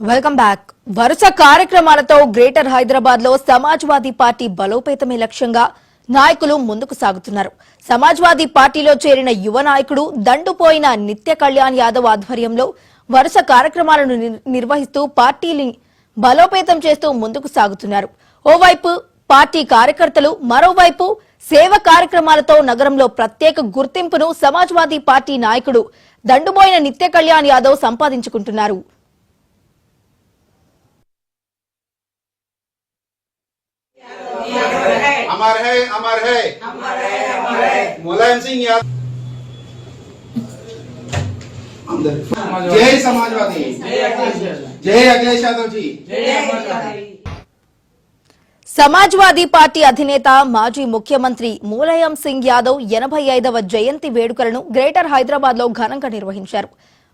Welcome back వరుస కార్యక్రమాలతో greater హైదరాబాద్లో సమాజ్వాదీ పార్టీ బలోపేతమే లక్ష్యంగా నాయకులు ముందుకు సాగుతున్నారు. సమాజ్వాదీ పార్టీలో చేరిన యువ నాయకుడు దండుపోయిన నిత్య కళ్యాణ్ యాదవ్ ఆధ్వర్యంలో వరుస కార్యక్రమాలను నిర్వహిస్తూ పార్టీని బలోపేతం చేస్తూ ముందుకు సాగుతున్నారు. ఓవైపు పార్టీ కార్యకర్తలు మరోవైపు సేవ కార్యక్రమాలతో నగరంలో ప్రత్యేక గుర్తింపును సమాజ్వాదీ పార్టీ నాయకుడు దండుబోయిన నిత్య కళ్యాణ్ యాదవ్ సంపాదించుకుంటున్నారు. अमर है अमर है अमर है अमर है मुलायम सिंह यादव जय समाजवादी जय अखिलेश यादव जी సమాజ్వాదీ పార్టీ అధినేత మాజీ ముఖ్యమంత్రి మూలయం సింగ్ యాదవ్ ఎనభై ఐదవ జయంతి వేడుకలను గ్రేటర్ హైదరాబాద్ లో ఘనంగా నిర్వహించారు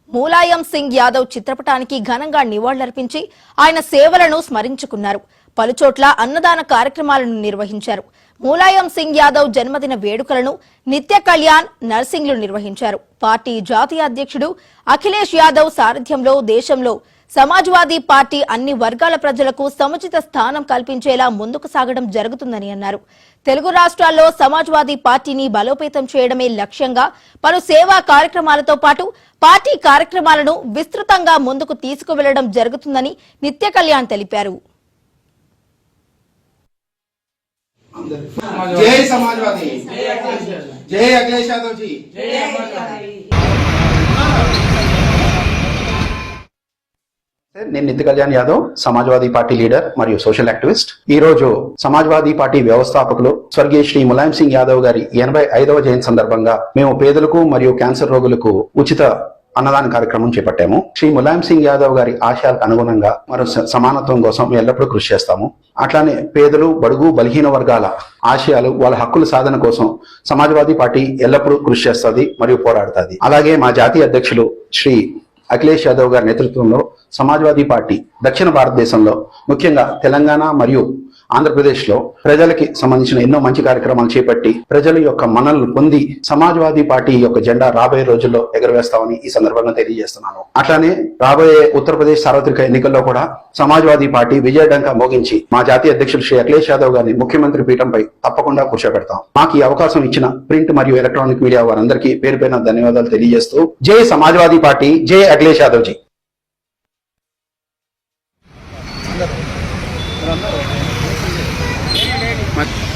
మూలాయం సింగ్ యాదవ్ చిత్రపటానికి ఘనంగా నివాళులర్పించి ఆయన సేవలను స్మరించుకున్నారు పలుచోట్ల అన్నదాన కార్యక్రమాలను నిర్వహించారు. ములాయం సింగ్ యాదవ్ జన్మదిన వేడుకలను నిత్య కళ్యాణ్ నర్సింగ్లు నిర్వహించారు. పార్టీ జాతీయ అధ్యక్షుడు అఖిలేష్ యాదవ్ సారథ్యంలో దేశంలో సమాజ్వాదీ పార్టీ అన్ని వర్గాల ప్రజలకు సముచిత స్థానం కల్పించేలా ముందుకు సాగడం జరుగుతుందని అన్నారు. తెలుగు రాష్ట్రాల్లో సమాజ్వాదీ పార్టీని బలోపేతం చేయడమే లక్ష్యంగా పలు సేవా కార్యక్రమాలతో పాటు పార్టీ కార్యక్రమాలను విస్తృతంగా ముందుకు తీసుకువెళ్ళడం జరుగుతుందని నిత్య కళ్యాణ్ తెలిపారు. जय समाजवादी जय अखिलेश यादव जी నేను నిత్య కళ్యాణ్ యాదవ్ సమాజ్వాదీ పార్టీ లీడర్ మరియు సోషల్ యాక్టివిస్ట్ ఈ రోజు సమాజ్వాదీ పార్టీ వ్యవస్థాపకులు స్వర్గీయ శ్రీ ములాయం సింగ్ యాదవ్ గారి ఎనభై ఐదవ జయంతి సందర్భంగా మేము పేదలకు మరియు క్యాన్సర్ రోగులకు ఉచిత అన్నదాన కార్యక్రమం చేపట్టాము. శ్రీ ములాయం సింగ్ యాదవ్ గారి ఆశయాలకు అనుగుణంగా మరో స- సమానత్వం కోసం ఎల్లప్పుడూ కృషి చేస్తాము. అట్లానే పేదలు బడుగు బలహీన వర్గాల ఆశయాలు వాళ్ళ హక్కుల సాధన కోసం సమాజ్వాదీ పార్టీ ఎల్లప్పుడూ కృషి చేస్తుంది మరియు పోరాడుతుంది. అలాగే మా జాతీయ అధ్యక్షులు శ్రీ అఖిలేష్ యాదవ్ గారి నేతృత్వంలో సమాజ్వాదీ పార్టీ దక్షిణ భారతదేశంలో ముఖ్యంగా తెలంగాణ మరియు ఆంధ్రప్రదేశ్లో ప్రజలకి సంబంధించిన ఎన్నో మంచి కార్యక్రమాలు చేపట్టి ప్రజల యొక్క మనల్ని పొంది సమాజ్వాదీ పార్టీ యొక్క జెండా రాబోయే రోజుల్లో ఎగరవేస్తామని ఈ సందర్భంగా తెలియజేస్తున్నాను. అట్లానే రాబోయే ఉత్తరప్రదేశ్ సార్వత్రిక ఎన్నికల్లో కూడా సమాజ్వాదీ పార్టీ విజయడంగా మోగించి మా జాతీయ అధ్యక్షులు శ్రీ అఖిలేష్ యాదవ్ గారిని ముఖ్యమంత్రి పీఠంపై తప్పకుండా కూర్చోబెడతాం. మాకు ఈ అవకాశం ఇచ్చిన ప్రింట్ మరియు ఎలక్ట్రానిక్ మీడియా వారందరికీ పేరు పైన ధన్యవాదాలు తెలియజేస్తూ జై సమాజ్వాదీ పార్టీ జై అఖిలేష్ अखिलेश यादव जी मत